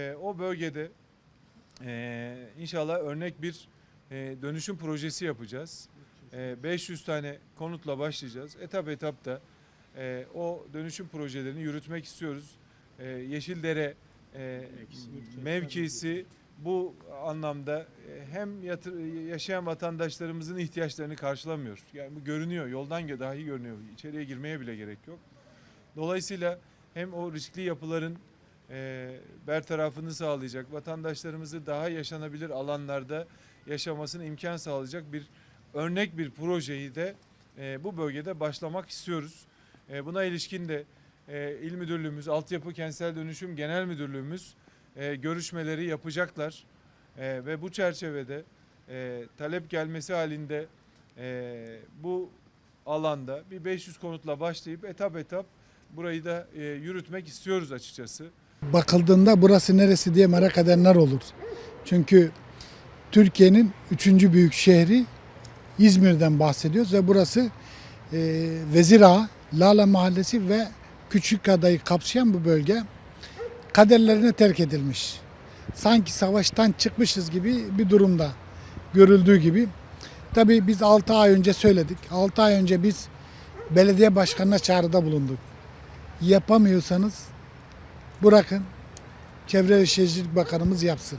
E, o bölgede e, inşallah örnek bir e, dönüşüm projesi yapacağız. E, 500 tane konutla başlayacağız. Etap etap da e, o dönüşüm projelerini yürütmek istiyoruz. E, Yeşildere e, mevkisi bu anlamda e, hem yatır, yaşayan vatandaşlarımızın ihtiyaçlarını karşılamıyor. Yani bu görünüyor, yoldan dahi görünüyor. İçeriye girmeye bile gerek yok. Dolayısıyla hem o riskli yapıların e, bertarafını sağlayacak, vatandaşlarımızı daha yaşanabilir alanlarda yaşamasına imkan sağlayacak bir örnek bir projeyi de e, bu bölgede başlamak istiyoruz. E, buna ilişkin de e, İl Müdürlüğümüz, Altyapı Kentsel Dönüşüm Genel Müdürlüğümüz e, görüşmeleri yapacaklar. Ve bu çerçevede talep gelmesi halinde bu alanda bir 500 konutla başlayıp etap etap burayı da yürütmek istiyoruz açıkçası. Bakıldığında burası neresi diye merak edenler olur. Çünkü Türkiye'nin üçüncü büyük şehri İzmir'den bahsediyoruz ve burası e, Vezir Lala Mahallesi ve Küçükada'yı kapsayan bu bölge kaderlerine terk edilmiş. Sanki savaştan çıkmışız gibi bir durumda görüldüğü gibi. Tabii biz 6 ay önce söyledik. 6 ay önce biz belediye başkanına çağrıda bulunduk. Yapamıyorsanız bırakın Çevre ve Şehircilik Bakanımız yapsın.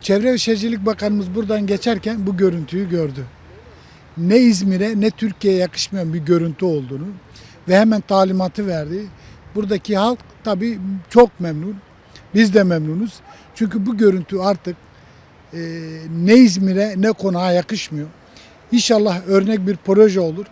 Çevre ve Şehircilik Bakanımız buradan geçerken bu görüntüyü gördü. Ne İzmir'e ne Türkiye'ye yakışmayan bir görüntü olduğunu ve hemen talimatı verdi. Buradaki halk tabii çok memnun. Biz de memnunuz. Çünkü bu görüntü artık e, ne İzmir'e ne konağa yakışmıyor. İnşallah örnek bir proje olur.